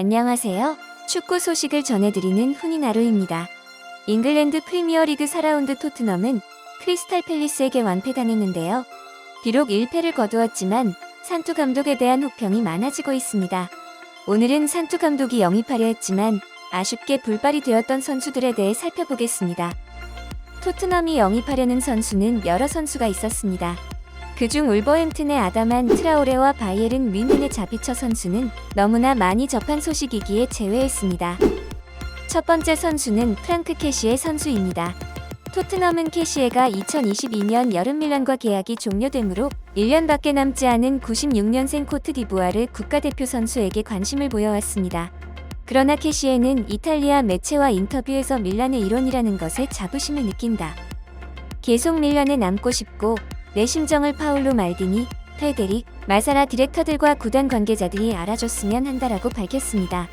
안녕하세요. 축구 소식을 전해드리는 훈이나루입니다. 잉글랜드 프리미어리그 4라운드 토트넘은 크리스탈 팰리스에게 완패당했는데요. 비록 1패를 거두었지만 산투 감독에 대한 혹평이 많아지고 있습니다. 오늘은 산투 감독이 영입하려 했지만 아쉽게 불발이 되었던 선수들에 대해 살펴보겠습니다. 토트넘이 영입하려는 선수는 여러 선수가 있었습니다. 그중 울버햄튼의 아담한 트라오레와 바이에른 윈넨의 자비처 선수는 너무나 많이 접한 소식이기에 제외했습니다. 첫 번째 선수는 프랑크 캐시의 선수입니다. 토트넘은 캐시에가 2022년 여름 밀란과 계약이 종료되므로 1년밖에 남지 않은 96년생 코트디부아르 국가대표 선수에게 관심을 보여왔습니다. 그러나 캐시에는 이탈리아 매체와 인터뷰에서 밀란의 일원이라는 것에 자부심을 느낀다. 계속 밀란에 남고 싶고 내 심정을 파울로 말디니, 페데릭, 마사라 디렉터들과 구단 관계자들이 알아줬으면 한다라고 밝혔습니다.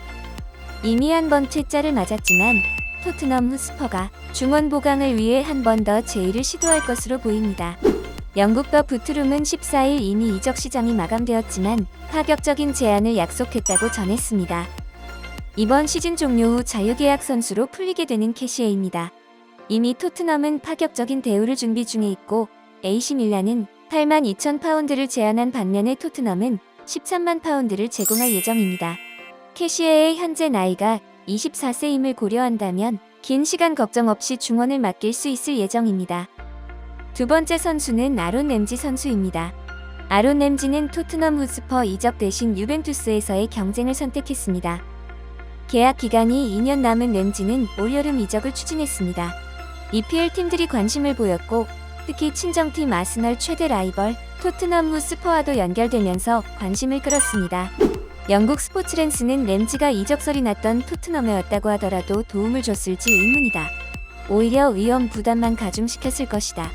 이미 한 번 퇴짜를 맞았지만 토트넘 후스퍼가 중원 보강을 위해 한 번 더 제의를 시도할 것으로 보입니다. 영국 더 부트룸은 14일 이미 이적 시장이 마감되었지만 파격적인 제안을 약속했다고 전했습니다. 이번 시즌 종료 후 자유계약 선수로 풀리게 되는 캐시에입니다. 이미 토트넘은 파격적인 대우를 준비 중에 있고 AC 밀란은 8만 2천 파운드를 제안한 반면에 토트넘은 13만 파운드를 제공할 예정입니다. 캐시에의 현재 나이가 24세임을 고려한다면 긴 시간 걱정 없이 중원을 맡길 수 있을 예정입니다. 두 번째 선수는 아론 램지 선수입니다. 아론 램지는 토트넘 후스퍼 이적 대신 유벤투스에서의 경쟁을 선택했습니다. 계약 기간이 2년 남은 램지는 올여름 이적을 추진했습니다. EPL 팀들이 관심을 보였고 특히 친정팀 아스널 최대 라이벌 토트넘 후스퍼와도 연결되면서 관심을 끌었습니다. 영국 스포츠랜스는 램지가 이적설이 났던 토트넘에 왔다고 하더라도 도움을 줬을지 의문이다. 오히려 위험 부담만 가중시켰을 것이다.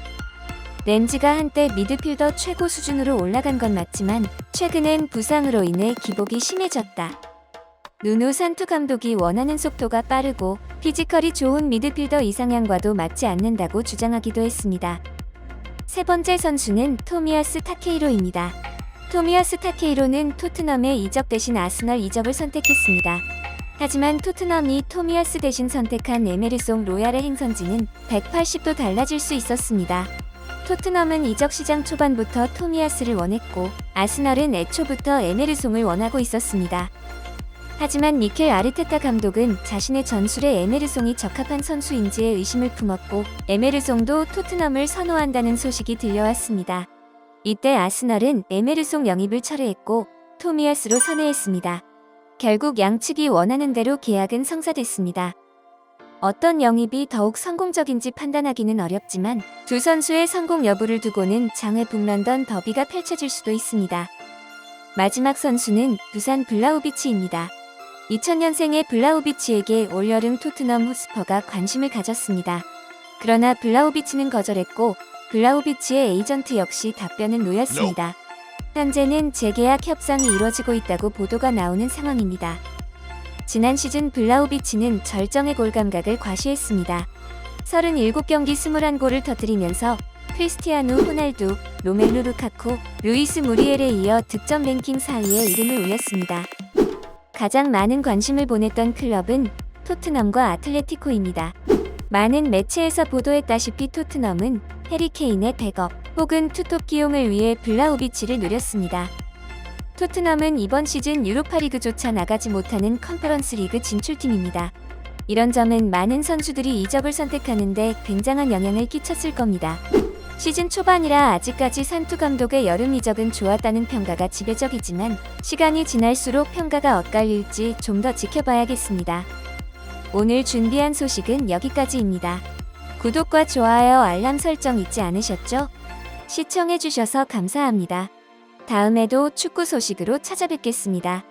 램지가 한때 미드필더 최고 수준으로 올라간 건 맞지만 최근엔 부상으로 인해 기복이 심해졌다. 누누 산투 감독이 원하는 속도가 빠르고 피지컬이 좋은 미드필더 이상향과도 맞지 않는다고 주장하기도 했습니다. 세 번째 선수는 토미아스 타케이로입니다. 토미아스 타케이로는 토트넘의 이적 대신 아스널 이적을 선택했습니다. 하지만 토트넘이 토미아스 대신 선택한 에메르송 로얄의 행선지는 180도 달라질 수 있었습니다. 토트넘은 이적 시장 초반부터 토미아스를 원했고 아스널은 애초부터 에메르송을 원하고 있었습니다. 하지만 미켈 아르테타 감독은 자신의 전술에 에메르송이 적합한 선수인지에 의심을 품었고 에메르송도 토트넘을 선호한다는 소식이 들려왔습니다. 이때 아스널은 에메르송 영입을 철회했고 토미아스로 선회했습니다. 결국 양측이 원하는 대로 계약은 성사됐습니다. 어떤 영입이 더욱 성공적인지 판단하기는 어렵지만 두 선수의 성공 여부를 두고는 장외 북런던 더비가 펼쳐질 수도 있습니다. 마지막 선수는 부산 블라우비치입니다. 2000년생의 블라우비치에게 올여름 토트넘 후스퍼가 관심을 가졌습니다. 그러나 블라우비치는 거절했고 블라우비치의 에이전트 역시 답변은 놓였습니다. 현재는 재계약 협상이 이뤄지고 있다고 보도가 나오는 상황입니다. 지난 시즌 블라우비치는 절정의 골 감각을 과시했습니다. 37경기 21골을 터뜨리면서 크리스티아누 호날두, 로멜루 루카쿠, 루이스 무리엘에 이어 득점 랭킹 4위에 이름을 올렸습니다. 가장 많은 관심을 보냈던 클럽은 토트넘과 아틀레티코입니다. 많은 매체에서 보도했다시피 토트넘은 해리 케인의 백업 혹은 투톱 기용을 위해 블라우비치를 노렸습니다. 토트넘은 이번 시즌 유로파리그조차 나가지 못하는 컨퍼런스 리그 진출팀입니다. 이런 점은 많은 선수들이 이적을 선택하는데 굉장한 영향을 끼쳤을 겁니다. 시즌 초반이라 아직까지 산투 감독의 여름 이적은 좋았다는 평가가 지배적이지만 시간이 지날수록 평가가 엇갈릴지 좀 더 지켜봐야겠습니다. 오늘 준비한 소식은 여기까지입니다. 구독과 좋아요 알람 설정 잊지 않으셨죠? 시청해주셔서 감사합니다. 다음에도 축구 소식으로 찾아뵙겠습니다.